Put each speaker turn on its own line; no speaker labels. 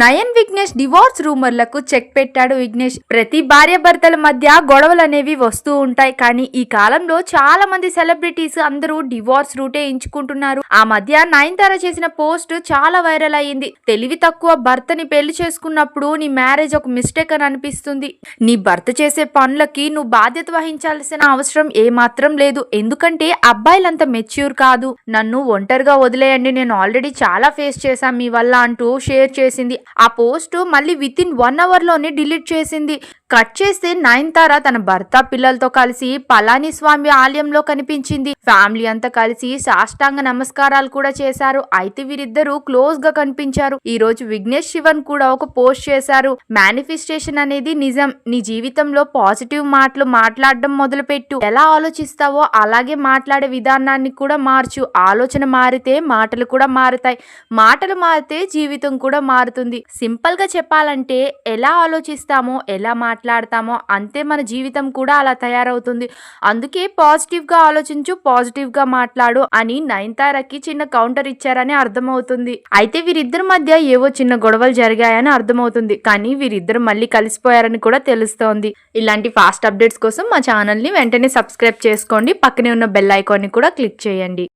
Nayan Vignesh divorce రూమర్లకు check పెట్టాడు విఘ్నేష్. ప్రతి భార్య భర్తల మధ్య గొడవలు అనేవి వస్తూ ఉంటాయి కానీ ఈ కాలంలో చాలా మంది సెలబ్రిటీస్ అందరూ డివోర్స్ రూటే ఎంచుకుంటున్నారు. ఆ మధ్య నయనతార చేసిన పోస్ట్ చాలా వైరల్ అయ్యింది. తెలివి తక్కువ భర్తని పెళ్ళి చేసుకున్నప్పుడు నీ మ్యారేజ్ ఒక మిస్టేక్ అని అనిపిస్తుంది. నీ భర్త చేసే పనులకి నువ్వు బాధ్యత వహించాల్సిన అవసరం ఏమాత్రం లేదు. ఎందుకంటే అబ్బాయిలంత మెచ్యూర్ కాదు. నన్ను ఒంటరిగా వదిలేయండి నేను ఆల్రెడీ చాలా ఫేస్ చేశాను మీ వల్ల అంటూ షేర్ చేసింది. ఆ పోస్ట్ మళ్ళీ విత్ ఇన్ వన్ అవర్లోనే డిలీట్ చేసింది. కట్ చేస్తే నయన్తార తన భర్త పిల్లలతో కలిసి పలాని స్వామి ఆలయంలో కనిపించింది. ఫ్యామిలీ అంతా కలిసి సాష్టాంగ నమస్కారాలు కూడా చేశారు. అయితే వీరిద్దరూ క్లోజ్గా కనిపించారు. ఈ రోజు విఘ్నేష్ శివన్ కూడా ఒక పోస్ట్ చేశారు. మేనిఫెస్టేషన్ అనేది నిజం. నీ జీవితంలో పాజిటివ్ మాటలు మాట్లాడడం మొదలుపెట్టు. ఎలా ఆలోచిస్తావో అలాగే మాట్లాడే విధానాన్ని కూడా మార్చు. ఆలోచన మారితే మాటలు కూడా మారుతాయి. మాటలు మారితే జీవితం కూడా మారుతుంది. సింపుల్గా చెప్పాలంటే ఎలా ఆలోచిస్తామో ఎలా మాట్లాడతామో అంతే మన జీవితం కూడా అలా తయారవుతుంది. అందుకే పాజిటివ్గా ఆలోచించు పాజిటివ్గా మాట్లాడు అని నయనతారకి చిన్న కౌంటర్ ఇచ్చారని అర్థమవుతుంది. అయితే వీరిద్దరి మధ్య ఏవో చిన్న గొడవలు జరిగాయని అర్థమవుతుంది. కానీ వీరిద్దరు మళ్ళీ కలిసిపోయారని కూడా తెలుస్తోంది. ఇలాంటి ఫాస్ట్ అప్డేట్స్ కోసం మా ఛానల్ని వెంటనే సబ్స్క్రైబ్ చేసుకోండి. పక్కనే ఉన్న బెల్ ఐకాన్ని కూడా క్లిక్ చేయండి.